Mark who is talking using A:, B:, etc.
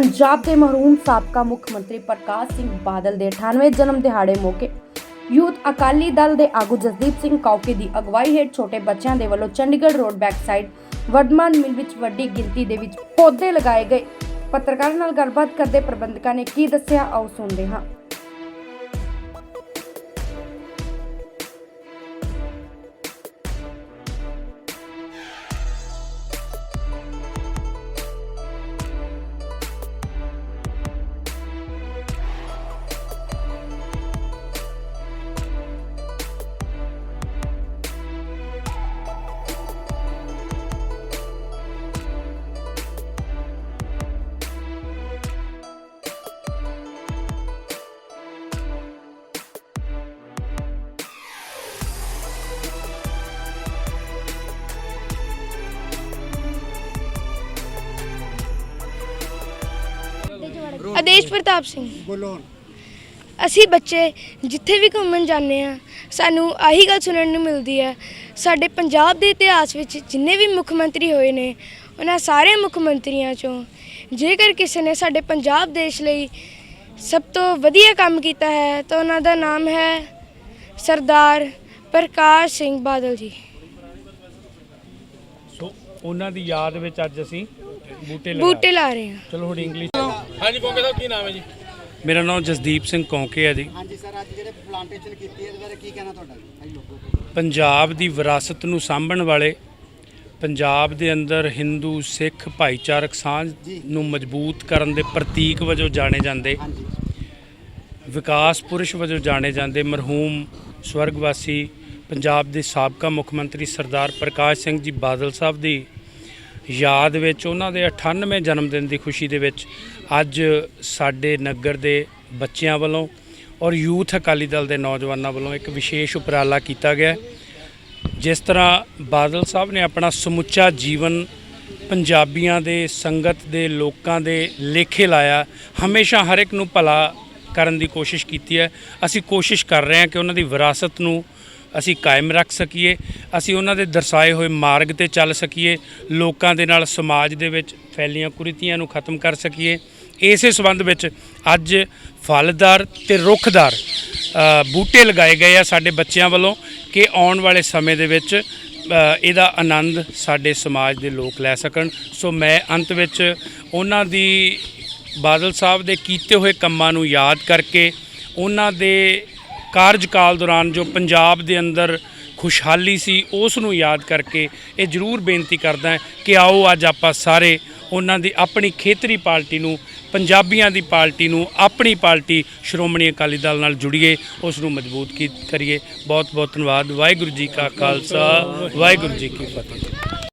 A: ਪੰਜਾਬ ਦੇ ਮਰਹੂਮ ਸਾਬਕਾ ਮੁੱਖ ਮੰਤਰੀ ਪ੍ਰਕਾਸ਼ ਸਿੰਘ ਬਾਦਲ ਦੇ 98 ਜਨਮ ਦਿਹਾੜੇ ਮੌਕੇ ਯੂਥ ਅਕਾਲੀ ਦਲ ਦੇ ਆਗੂ ਜਸਦੀਪ ਸਿੰਘ ਕੌਕੇ ਦੀ ਅਗਵਾਈ ਹੇਠ ਛੋਟੇ ਬੱਚਿਆਂ ਦੇ ਵੱਲੋਂ Chandigarh road back side Vardhman mill ਵਿੱਚ ਵੱਡੀ ਗਿਣਤੀ ਦੇ ਵਿੱਚ ਪੌਦੇ ਲਗਾਏ ਗਏ। ਪੱਤਰਕਾਰਾਂ ਨਾਲ ਗੱਲਬਾਤ ਕਰਦੇ ਪ੍ਰਬੰਧਕਾਂ ਨੇ ਕੀ ਦੱਸਿਆ, ਆਓ ਸੁਣਦੇ ਹਾਂ।
B: ਆਦੇਸ਼ ਪ੍ਰਤਾਪ ਸਿੰਘ।
C: ਬੋਲੋ ਹੁਣ।
B: ਅਸੀਂ ਬੱਚੇ ਜਿੱਥੇ ਵੀ ਘੁੰਮਣ ਜਾਂਦੇ ਆ ਸਾਨੂੰ ਆਹੀ ਗੱਲ ਸੁਣਨ ਨੂੰ ਮਿਲਦੀ ਹੈ। ਸਾਡੇ ਪੰਜਾਬ ਦੇ ਇਤਿਹਾਸ ਵਿੱਚ ਜਿੰਨੇ ਵੀ ਮੁੱਖ ਮੰਤਰੀ ਹੋਏ ਨੇ ਉਹਨਾਂ ਸਾਰੇ ਮੁੱਖ ਮੰਤਰੀਆਂ ਚੋਂ ਜੇਕਰ ਕਿਸੇ ਨੇ ਸਾਡੇ ਪੰਜਾਬ ਦੇਸ਼ ਲਈ ਸਭ ਤੋਂ ਵਧੀਆ ਕੰਮ ਕੀਤਾ ਹੈ ਤਾਂ ਉਹਨਾਂ ਦਾ ਨਾਮ ਹੈ ਸਰਦਾਰ ਪ੍ਰਕਾਸ਼ ਸਿੰਘ ਬਾਦਲ ਜੀ।
D: ਸੋ ਉਹਨਾਂ ਦੀ ਯਾਦ ਵਿੱਚ ਅੱਜ ਅਸੀਂ ਬੂਟੇ ਲਗਾ
B: ਬੂਟੇ ਲਾ ਰਹੇ ਹਾਂ।
D: ਚਲੋ ਹੁਣ ਇੰਗਲਿਸ਼ ਹਾਂਜੀ ਕੋਂਕੇ ਸਾਹਿਬ ਕੀ ਨਾਮ ਹੈ ਜੀ? ਮੇਰਾ ਨਾਮ ਜਸਦੀਪ ਸਿੰਘ ਕੌਂਕੇ ਹੈ ਜੀ।
C: ਹਾਂਜੀ ਸਰ ਅੱਜ ਜਿਹੜੇ ਪਲਾਂਟੇਸ਼ਨ ਕੀਤੀ ਹੈ ਇਹਦੇ ਬਾਰੇ ਕੀ ਕਹਿਣਾ ਤੁਹਾਡਾ? ਭਾਈ ਲੋਕੋ।
D: ਪੰਜਾਬ ਦੀ ਵਿਰਾਸਤ ਨੂੰ ਸਾਂਭਣ ਵਾਲੇ ਪੰਜਾਬ ਦੇ ਅੰਦਰ ਹਿੰਦੂ ਸਿੱਖ ਭਾਈਚਾਰਕ ਸਾਂਝ। ਨੂੰ ਮਜ਼ਬੂਤ ਕਰਨ ਦੇ ਪ੍ਰਤੀਕ ਵਜੋਂ ਜਾਣੇ ਜਾਂਦੇ
C: ਹਾਂਜੀ।
D: ਵਿਕਾਸ ਪੁਰਸ਼ ਵਜੋਂ ਜਾਣੇ ਜਾਂਦੇ ਮਰਹੂਮ ਸਵਰਗਵਾਸੀ ਪੰਜਾਬ ਦੇ ਸਾਬਕਾ ਮੁੱਖ ਮੰਤਰੀ ਸਰਦਾਰ ਪ੍ਰਕਾਸ਼ ਸਿੰਘ ਜੀ ਬਾਦਲ ਸਾਹਿਬ ਦੀ ਯਾਦ ਵਿੱਚ ਉਹਨਾਂ ਦੇ 98ਵੇਂ ਜਨਮ ਦਿਨ ਦੀ ਖੁਸ਼ੀ ਦੇ ਵਿੱਚ ਅੱਜ ਸਾਡੇ ਨਗਰ ਦੇ ਬੱਚਿਆਂ ਵੱਲੋਂ ਔਰ ਯੂਥ ਅਕਾਲੀ ਦਲ ਦੇ ਨੌਜਵਾਨਾਂ ਵੱਲੋਂ ਇੱਕ ਵਿਸ਼ੇਸ਼ ਉਪਰਾਲਾ ਕੀਤਾ ਗਿਆ ਜਿਸ ਤਰ੍ਹਾਂ ਬਾਦਲ ਸਾਹਿਬ ਨੇ ਆਪਣਾ ਸਮੁੱਚਾ ਜੀਵਨ ਪੰਜਾਬੀਆਂ ਦੇ ਸੰਗਤ ਦੇ ਲੋਕਾਂ ਦੇ ਲੇਖੇ ਲਾਇਆ, ਹਮੇਸ਼ਾ ਹਰ ਇੱਕ ਨੂੰ ਭਲਾ ਕਰਨ ਦੀ ਕੋਸ਼ਿਸ਼ ਕੀਤੀ ਹੈ। ਅਸੀਂ ਕੋਸ਼ਿਸ਼ ਕਰ ਰਹੇ ਹਾਂ ਕਿ ਉਹਨਾਂ ਦੀ ਵਿਰਾਸਤ ਨੂੰ ਅਸੀਂ ਕਾਇਮ ਰੱਖ ਸਕੀਏ, ਅਸੀਂ ਉਹਨਾਂ ਦੇ ਦਰਸਾਏ ਹੋਏ ਮਾਰਗ ਤੇ ਚੱਲ ਸਕੀਏ, ਲੋਕਾਂ ਦੇ ਨਾਲ ਸਮਾਜ ਦੇ ਵਿੱਚ ਫੈਲੀਆਂ ਕੁਰੀਤੀਆਂ ਨੂੰ ਖਤਮ ਕਰ ਸਕੀਏ। ਇਸੇ ਸਬੰਧ ਵਿੱਚ ਅੱਜ ਫਲਦਾਰ ਤੇ ਰੁੱਖਦਾਰ ਬੂਟੇ ਲਗਾਏ ਗਏ ਆ ਸਾਡੇ ਬੱਚਿਆਂ ਵੱਲੋਂ ਕਿ ਆਉਣ ਵਾਲੇ ਸਮੇਂ ਦੇ ਵਿੱਚ ਇਹਦਾ ਆਨੰਦ ਸਾਡੇ ਸਮਾਜ ਦੇ ਲੋਕ ਲੈ ਸਕਣ। ਸੋ ਮੈਂ ਅੰਤ ਵਿੱਚ ਉਹਨਾਂ ਦੀ ਬਾਦਲ ਸਾਹਿਬ ਦੇ ਕੀਤੇ ਹੋਏ ਕੰਮਾਂ ਨੂੰ ਯਾਦ ਕਰਕੇ, ਉਹਨਾਂ ਦੇ ਕਾਰਜਕਾਲ ਦੌਰਾਨ ਜੋ ਪੰਜਾਬ ਦੇ ਅੰਦਰ ਖੁਸ਼ਹਾਲੀ ਸੀ, ਉਸ ਨੂੰ ਯਾਦ ਕਰਕੇ ਇਹ ਜ਼ਰੂਰ ਬੇਨਤੀ ਕਰਦਾ ਕਿ ਆਓ ਅੱਜ ਆਪਾਂ ਸਾਰੇ ਉਹਨਾਂ ਦੀ ਆਪਣੀ ਖੇਤਰੀ ਪਾਰਟੀ ਨੂੰ, ਪੰਜਾਬੀਆਂ ਦੀ ਪਾਰਟੀ ਨੂੰ, ਆਪਣੀ ਪਾਰਟੀ ਸ਼੍ਰੋਮਣੀ ਅਕਾਲੀ ਦਲ ਨਾਲ ਜੁੜੀਏ, ਉਸ ਨੂੰ ਮਜ਼ਬੂਤ ਕੀ ਕਰੀਏ। ਬਹੁਤ ਬਹੁਤ ਧੰਨਵਾਦ। ਵਾਹਿਗੁਰੂ ਜੀ ਕਾ ਖਾਲਸਾ, ਵਾਹਿਗੁਰੂ ਜੀ ਕੀ ਫਤਿਹ।